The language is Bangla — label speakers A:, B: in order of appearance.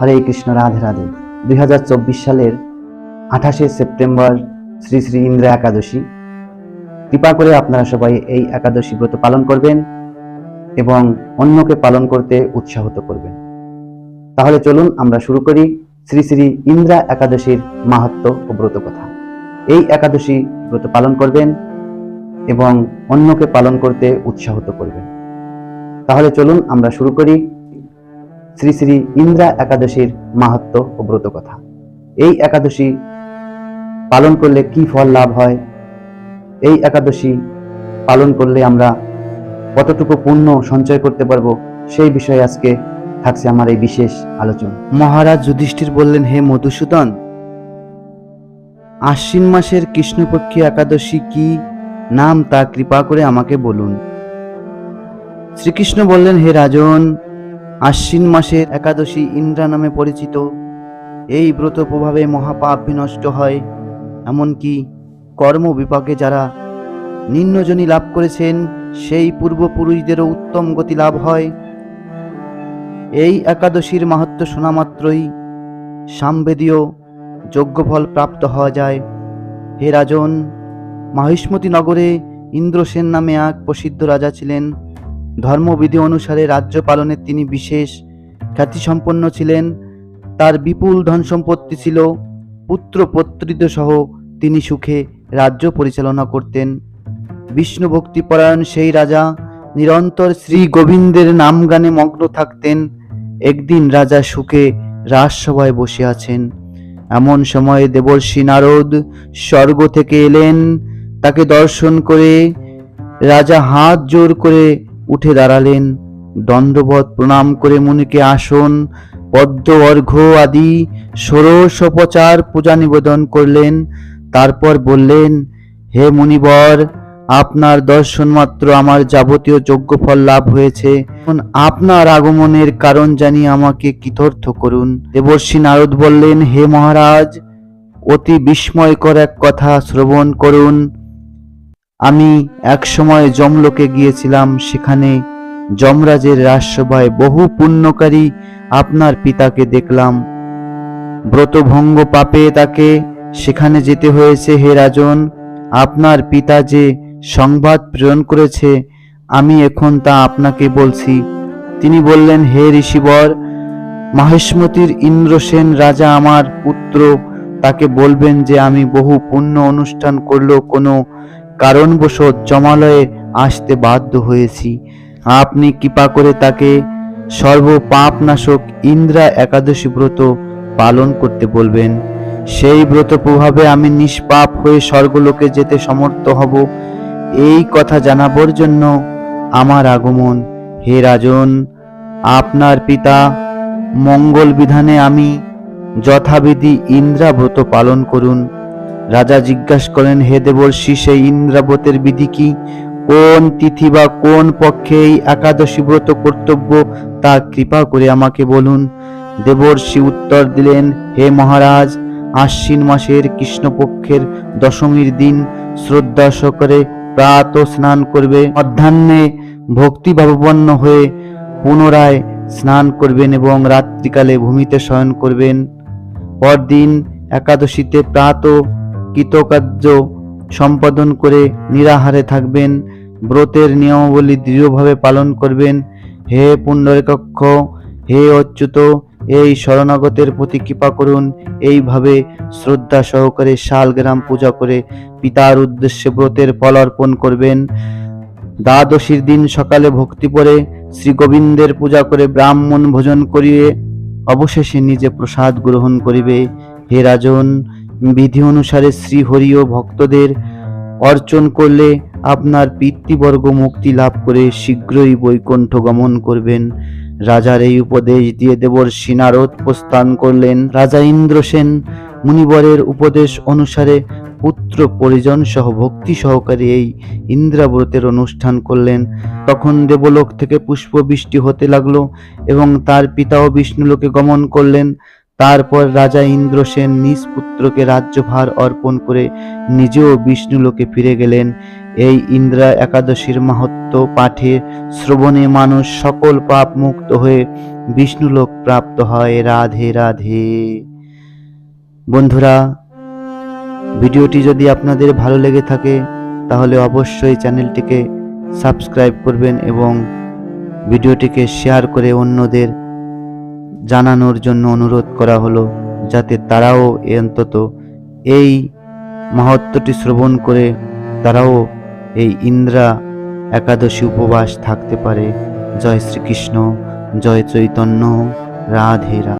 A: হরে কৃষ্ণ, রাধে রাধে। দুই হাজার চব্বিশ সালের আঠাশে সেপ্টেম্বর শ্রী শ্রী ইন্দ্রা একাদশী। কৃপা করে আপনারা সবাই এই একাদশী ব্রত পালন করবেন এবং অন্যকে পালন করতে উৎসাহিত করবেন। তাহলে চলুন আমরা শুরু করি শ্রী শ্রী ইন্দ্রা একাদশীর মাহাত্ম ও ব্রত কথা। এই একাদশী ব্রত পালন করবেন এবং অন্যকে পালন করতে উৎসাহিত করবেন। তাহলে চলুন আমরা শুরু করি শ্রী শ্রী ইন্দ্রা একাদশীর মাহাত্ম ও ব্রত কথা। এই একাদশী পালন করলে কি ফল লাভ হয়? এই একাদশী পালন করলে আমরা কতটুকু পুণ্য সঞ্চয় করতে পারব? সেই বিষয়ে আজকে থাকছে আমার এই বিশেষ আলোচনা। মহারাজ যুধিষ্ঠির বললেন, হে মধুসূদন, আশ্বিন মাসের কৃষ্ণপক্ষী একাদশী কি নাম তা কৃপা করে আমাকে বলুন। শ্রীকৃষ্ণ বললেন, হে রাজন আশ্বিন মাসের একাদশী ইন্দ্রা নামে পরিচিত। এই ব্রত প্রভাবে মহাপাপ বিনষ্ট হয়। এমনকি কর্ম বিপাকে যারা নিম্নজনী লাভ করেছেন, সেই পূর্বপুরুষদেরও উত্তম গতি লাভ হয়। এই একাদশীর মাহাত্ম শোনা মাত্রই সামবেদীয় যজ্ঞফল প্রাপ্ত হওয়া যায়। হে রাজন, মাহিষ্মতি নগরে ইন্দ্রসেন নামে এক প্রসিদ্ধ রাজা ছিলেন। ধর্মবিধি অনুসারে রাজ্য পালনে তিনি বিশেষ খ্যাতিসম্পন্ন ছিলেন। তার বিপুল ধন সম্পত্তি ছিল। পুত্র পত্রিত সহ তিনি সুখে রাজ্য পরিচালনা করতেন। বিষ্ণু ভক্তিপরায়ণ সেই রাজা নিরন্তর শ্রী গোবিন্দের নাম গানে মগ্ন থাকতেন। একদিন রাজা সুখে রাজসভায় বসে আছেন। এমন সময়ে দেবর্ষী নারদ স্বর্গ থেকে এলেন। তাকে দর্শন করে রাজা হাত জোর করে উঠে দাঁড়ালেন। দণ্ডবত প্রণাম করে মুনিকে আসন, পদ্ম, অর্ঘ্য আদি ষোড়শোপচার পূজা নিবেদন করলেন। তারপর বললেন, হে মুনিবর, আপনার দর্শন মাত্র আমার যাবতীয় যজ্ঞফল লাভ হয়েছে। আপনার আগমনের কারণ জানিয়ে আমাকে কৃতর্থ করুন। দেবর্ষি নারদ বললেন, হে মহারাজ, অতি বিস্ময়কর এক কথা শ্রবণ করুন। আমি এক সময় জমলোকে গিয়েছিলাম, সেখানে যমরাজের রাজসভায় বহু পুণ্যকারী আপনার পিতাকে দেখলাম। ব্রতভঙ্গ পাপে তাকে সেখানে যেতে হয়েছে, হে রাজন, আপনার পিতা যে সংবাদ প্রেরণ করেছে, আমি এখন তা আপনাকে বলছি। তিনি বললেন, হে ঋষিবর, মাহেশমতির ইন্দ্রসেন রাজা আমার পুত্র, তাকে বলবেন যে আমি বহু পুণ্য অনুষ্ঠান করলেও কোনো কারণবশত জমালয়ে আসতে বাধ্য হয়েছি। আপনি কৃপা করে তাকে সর্ব পাপনাশক ইন্দ্রা একাদশী ব্রত পালন করতে বলবেন। সেই ব্রত প্রভাবে আমি নিষ্পাপ হয়ে স্বর্গলোকে যেতে সমর্থ হব। এই কথা জানাবার জন্য আমার আগমন। হে রাজন, আপনার পিতা মঙ্গল বিধানে আমি যথাবিধি ইন্দ্রাব্রত পালন করুন। রাজা জিজ্ঞাসা করেন, হে দেবর্ষি সেই ইন্দ্রাব্রতের বিধি কি? কোন তিথি বা কোন পক্ষে এই একাদশী ব্রত কর্তব্য? তা কৃপা করে আমাকে বলুন। দেবর্ষি উত্তর দিলেন, হে মহারাজ, আশ্বিন মাসের কৃষ্ণপক্ষের দশমীর দিন শ্রদ্ধা সহকারে প্রাত স্নান করবে। মধ্যাহ্নে ভক্তিভাবাপন্ন হয়ে পুনরায় স্নান করবেন এবং রাত্রিকালে ভূমিতে শয়ন করবেন। পরদিন একাদশীতে প্রাত কৃতকার্য সম্পাদন করে নিরাহারে থাকবেন। ব্রতের নিয়মাবলী দৃঢ়ভাবে পালন করবেন। হে পুণ্ডরিকক্ষ, হে অচ্যুত, এই শরণাগতের প্রতি কৃপা করুন। এইভাবে শ্রদ্ধা সহকারে শালগ্রাম পূজা করে পিতার উদ্দেশ্যে ব্রতের ফল অর্পণ করবেন। দ্বাদশীর দিন সকালে ভক্তি পরে শ্রী গোবিন্দের পূজা করে ব্রাহ্মণ ভোজন করিয়ে অবশেষে নিজে প্রসাদ গ্রহণ করিবে। হে রাজন বিধি অনুসারে শ্রী হরি ও ভক্তদের অর্চন করলে আপনার পিতৃবর্গ মুক্তি লাভ করে শীঘ্রই বৈকুণ্ঠ গমন করবেন। রাজার এই উপদেশ দিয়ে দেবর সিনারদ প্রস্থান করলেন। রাজা ইন্দ্রসেন মুনিবরের উপদেশ অনুসারে পুত্র পরিজন সহ ভক্তি সহকারে এই ইন্দ্রাব্রতের অনুষ্ঠান করলেন। তখন দেবলোক থেকে পুষ্প বৃষ্টি হতে লাগল এবং তার পিতাও বিষ্ণুলোকে গমন করলেন। তারপর রাজা ইন্দ্রসেন নিজ পুত্রকে রাজ্যভার অর্পণ করে নিজেও বিষ্ণুলোকে ফিরে গেলেন। এই ইন্দ্রা একাদশীর মাহাত্ম পাঠে শ্রবণে মানুষ সকল পাপ মুক্ত হয়ে বিষ্ণুলোক প্রাপ্ত হয়। রাধে রাধে। বন্ধুরা, ভিডিওটি যদি আপনাদের ভালো লেগে থাকে, তাহলে অবশ্যই চ্যানেলটিকে সাবস্ক্রাইব করবেন এবং ভিডিওটিকে শেয়ার করে অন্যদের জানানোর জন্য অনুরোধ করা হলো যাতে তারাও অন্তত এই মাহাত্ম্যটি শ্রবণ করে তারাও এই ইন্দ্রা একাদশী উপবাস থাকতে পারে। জয় শ্রীকৃষ্ণ, জয় চৈতন্য, রাধে রা